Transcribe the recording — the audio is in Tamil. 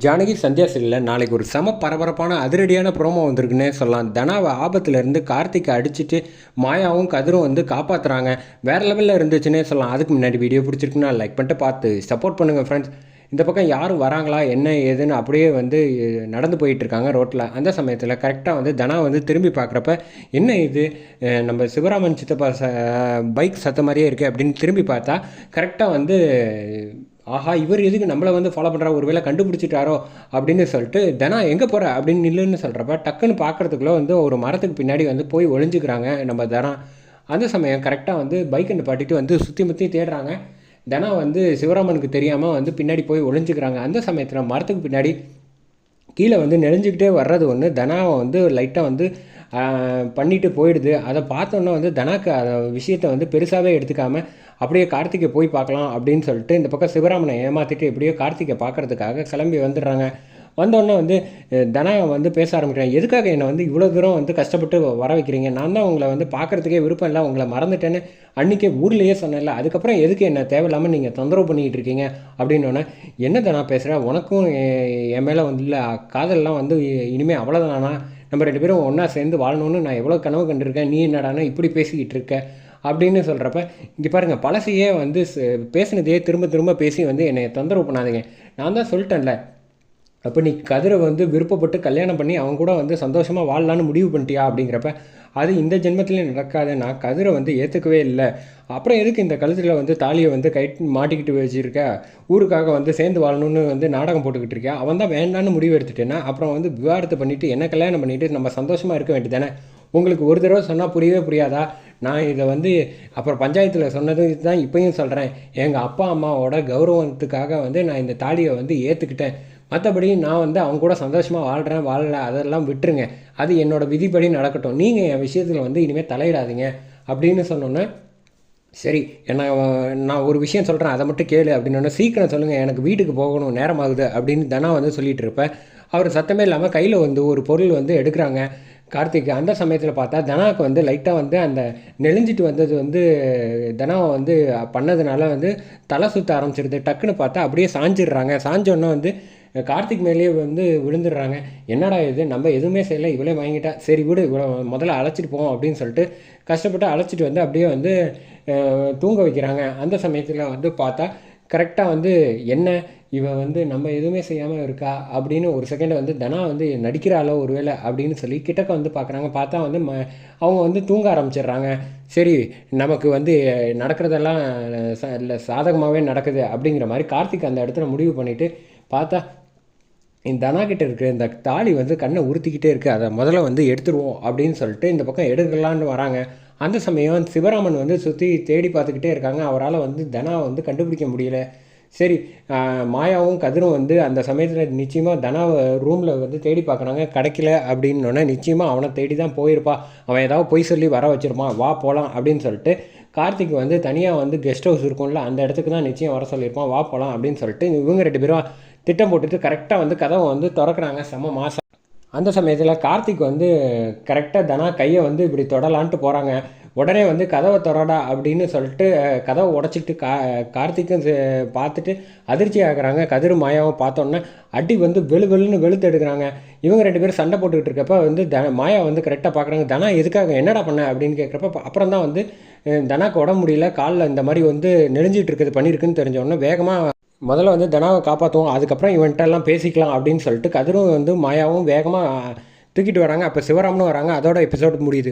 ஜானகி சந்தியா சீரியலில் நாளைக்கு ஒரு செம பரபரப்பான அதிரடியான ப்ரோமோ வந்திருக்குன்னே சொல்லலாம். தனாவை ஆபத்துலேருந்து கார்த்திகை அடிச்சுட்டு மாயாவும் கதிரும் வந்து காப்பாற்றுறாங்க வேறு லெவலில் இருந்துச்சுன்னே சொல்லலாம். அதுக்கு முன்னாடி வீடியோ பிடிச்சிருக்குன்னா லைக் பண்ணிட்டு பார்த்து சப்போர்ட் பண்ணுங்கள் ஃப்ரெண்ட்ஸ் இந்த பக்கம் யாரும் வராங்களா? என்ன ஏதுன்னு அப்படியே வந்து நடந்து போயிட்டுருக்காங்க ரோட்டில் அந்த சமயத்தில் கரெக்டாக வந்து தனா வந்து திரும்பி பார்க்குறப்ப என்ன இது? நம்ம சிவராமன் சித்தப்பா ச பைக் சத்த மாதிரியே இருக்குது அப்படின்னு திரும்பி பார்த்தா கரெக்டாக வந்து ஆஹா இவர் எதுக்கு நம்மளை வந்து ஃபாலோ பண்ணுறா ஒரு வேளை கண்டுபிடிச்சிட்டாரோ அப்படின்னு சொல்லிட்டு தினா எங்கே போகிற அப்படின்னு நில்லுன்னு சொல்கிறப்ப டக்குன்னு பார்க்குறதுக்குள்ளே வந்து ஒரு மரத்துக்கு பின்னாடி வந்து போய் ஒளிஞ்சுக்கிறாங்க நம்ம தினா. அந்த சமயம் கரெக்டாக வந்து பைக்கை நிப்பாட்டிட்டு வந்து சுற்றி முற்றி தேடுறாங்க. தினா வந்து சிவராமனுக்கு தெரியாமல் வந்து பின்னாடி போய் ஒளிஞ்சுக்கிறாங்க. அந்த சமயத்தில் மரத்துக்கு பின்னாடி கீழே வந்து நெளிஞ்சுக்கிட்டே வர்றது ஒன்று தனாவை வந்து லைட்டாக வந்து பண்ணிட்டு போயிடுது. அதை பார்த்தோன்னே வந்து தனாக்கு அதை விஷயத்தை வந்து பெருசாகவே எடுத்துக்காமல் அப்படியே கார்த்திகை போய் பார்க்கலாம் அப்படின்னு சொல்லிட்டு இந்த பக்கம் சிவராமனை ஏமாற்றிட்டு எப்படியோ கார்த்திகை பார்க்கறதுக்காக கிளம்பி வந்துடுறாங்க. வந்தோடனே வந்து தனா வந்து பேச ஆரம்பிக்கிறேன். எதுக்காக என்னை வந்து இவ்வளோ தூரம் வந்து கஷ்டப்பட்டு வர வைக்கிறீங்க? நான் தான் உங்களை வந்து பார்க்கறதுக்கே விருப்பம் இல்லை. உங்களை மறந்துட்டேன்னு அன்றைக்கே ஊர்லேயே சொன்னேன்ல. அதுக்கப்புறம் எதுக்கு என்ன தேவையில்லாமல் நீங்கள் தொந்தரவு பண்ணிக்கிட்டு இருக்கீங்க? அப்படின்னோடனே என்ன தனா பேசுகிறேன் உனக்கும் எ- என் மேலே வந்து இல்லை. காதல்லாம் வந்து இனிமேல் அவ்வளோதானா நம்ம ரெண்டு பேரும் ஒன்றா சேர்ந்து வாழணும்னு நான் எவ்வளோ கனவு கண்டிருக்கேன். நீ என்னடானா இப்படி பேசிக்கிட்டு இருக்க அப்படின்னு சொல்கிறப்ப இங்கே பாருங்கள் பழசையே வந்து பேசினதையே திரும்ப திரும்ப பேசி வந்து என்னை தொந்தரவு பண்ணாதீங்க. நான் தான் சொல்லிட்டேன்ல அப்போ நீ கதிரை வந்து விருப்பப்பட்டு கல்யாணம் பண்ணி அவன் கூட வந்து சந்தோஷமாக வாழலான்னு முடிவு பண்ணிட்டியா அப்படிங்கிறப்ப அது இந்த ஜென்மத்திலே நடக்காது. நான் கதிரை வந்து ஏற்றுக்கவே இல்லை. அப்புறம் எதுக்கு இந்த கழுத்தில் வந்து தாலியை வந்து கை மாட்டிக்கிட்டு வச்சுருக்க? ஊருக்காக வந்து சேர்ந்து வாழணும்னு வந்து நாடகம் போட்டுக்கிட்டு இருக்கியா? அவன் தான் வேண்டான்னு முடிவு எடுத்துட்டேன்னா அப்புறம் வந்து விவாதத்தை பண்ணிவிட்டு என்ன கல்யாணம் பண்ணிவிட்டு நம்ம சந்தோஷமாக இருக்க வேண்டியதானே உங்களுக்கு ஒரு தடவை சொன்னால் புரியவே புரியாதா? நான் இதை வந்து அப்புறம் பஞ்சாயத்தில் சொன்னது தான் இப்போயும் சொல்கிறேன் எங்கள் அப்பா அம்மாவோட கௌரவத்துக்காக வந்து நான் இந்த தாலியை வந்து ஏற்றுக்கிட்டேன் மற்றபடி நான் வந்து அவங்க கூட சந்தோஷமாக வாழ்கிறேன் வாழல அதெல்லாம் விட்டுருங்க. அது என்னோட விதிப்படி நடக்கட்டும். நீங்கள் என் விஷயத்தில் வந்து இனிமேல் தலையிடாதீங்க அப்படின்னு சொன்னோன்னே சரி என்ன நான் ஒரு விஷயம் சொல்கிறேன் அதை மட்டும் கேளு அப்படின்னு சீக்கிரம் சொல்லுங்கள் எனக்கு வீட்டுக்கு போகணும் நேரமாகுது அப்படின்னு தனா வந்து சொல்லிகிட்டு இருப்பேன் அவர் சத்தமே இல்லாமல் கையில் வந்து ஒரு பொருள் வந்து எடுக்கிறாங்க. கார்த்திக் அந்த சமயத்தில் பார்த்தா தனாவுக்கு வந்து லைட்டாக வந்து அந்த நெளிஞ்சிட்டு வந்தது வந்து தனாவை வந்து பண்ணதுனால வந்து தலை சுற்ற ஆரம்பிச்சிருது. டக்குன்னு பார்த்தா அப்படியே சாஞ்சிடுறாங்க. சாஞ்சோடனே வந்து கார்த்திக் மேலேயே வந்து விழுந்துடுறாங்க. என்னடா இது? நம்ம எதுவுமே செய்யலை. இவளே வாங்கிட்டா சரி விடு இவ்வளோ முதல்ல அழைச்சிட்டு போவோம் அப்படின்னு சொல்லிட்டு கஷ்டப்பட்டு அழைச்சிட்டு வந்து அப்படியே வந்து தூங்க வைக்கிறாங்க. அந்த சமயத்தில் வந்து பார்த்தா கரெக்டாக வந்து என்ன இவன் வந்து நம்ம எதுவுமே செய்யாமல் இருக்கா அப்படின்னு ஒரு செகண்டை வந்து தனா வந்து நடிக்கிறாளோ ஒருவேளை அப்படின்னு சொல்லி கிட்டக்க வந்து பார்க்குறாங்க பார்த்தா வந்து ம அவங்க வந்து தூங்க ஆரம்பிச்சிடுறாங்க. சரி நமக்கு வந்து நடக்கிறதெல்லாம் ச இல்லை சாதகமாகவே நடக்குது அப்படிங்கிற மாதிரி கார்த்திக் அந்த இடத்துல முடிவு பண்ணிவிட்டு பார்த்தா இந்த தனாக்கிட்ட இருக்கிற இந்த தாலி வந்து கண்ணை உறுத்திக்கிட்டே இருக்குது அதை முதல்ல வந்து எடுத்துருவோம் அப்படின்னு சொல்லிட்டு இந்த பக்கம் எடுக்கலான்னு வராங்க. அந்த சமயம் சிவராமன் வந்து சுற்றி தேடி பார்த்துக்கிட்டே இருக்காங்க. அவரால் வந்து தனா வந்து கண்டுபிடிக்க முடியல. சரி மாயாவும் கதிரும் வந்து அந்த சமயத்தில் நிச்சயமாக தனாவை ரூமில் வந்து தேடி பார்க்குறாங்க. கிடைக்கல அப்படின்னோடனே நிச்சயமாக அவனை தேடி தான் போயிருப்பா. அவன் ஏதாவது பொய் சொல்லி வர வச்சிருப்பான். வா போகலாம் அப்படின்னு சொல்லிட்டு கார்த்திக் வந்து தனியாக வந்து கெஸ்ட் ஹவுஸ் இருக்கும்ல அந்த இடத்துக்கு தான் நிச்சயம் வர சொல்லியிருப்பான். வா போகலாம் அப்படின்னு சொல்லிட்டு இவங்க ரெண்டு பேரும் திட்டம் போட்டுட்டு கரெக்டாக வந்து கதவை வந்து திறக்கிறாங்க. செம மாதம் அந்த சமயத்தில் கார்த்திக் வந்து கரெக்டாக தனா கையை வந்து இப்படி தொடலான்ட்டு போகிறாங்க உடனே வந்து கதவை தொடடா அப்படின்னு சொல்லிட்டு கதவை உடச்சிட்டு கா கார்த்திக்கும் பார்த்துட்டு அதிர்ச்சி ஆகுறாங்க. கதிர் மாயாவும் பார்த்தோன்னே அடி வந்து வெளு வெளுன்னு வெளுத்து எடுக்கிறாங்க. இவங்க ரெண்டு பேரும் சண்டை போட்டுக்கிட்டு இருக்கப்ப வந்து த மாயா வந்து கரெக்டாக பார்க்குறாங்க. தனா எதுக்காக என்னடா பண்ண அப்படின்னு கேட்குறப்ப அப்புறம் தான் வந்து தனாக்கு உடம்பு முடியல. காலில் இந்த மாதிரி வந்து நெளிஞ்சிட்டு இருக்குது பண்ணியிருக்குன்னு தெரிஞ்சோடனே வேகமாக முதல்ல வந்து தனாவை காப்பாற்றுவோம் அதுக்கப்புறம் இவன்ட்டெல்லாம் பேசிக்கலாம் அப்படின்னு சொல்லிட்டு கதிரும் வந்து மாயாவும் வேகமாக தூக்கிட்டு வராங்க. அப்போ சிவராமனும் வராங்க. அதோட எபிசோடு முடியுது.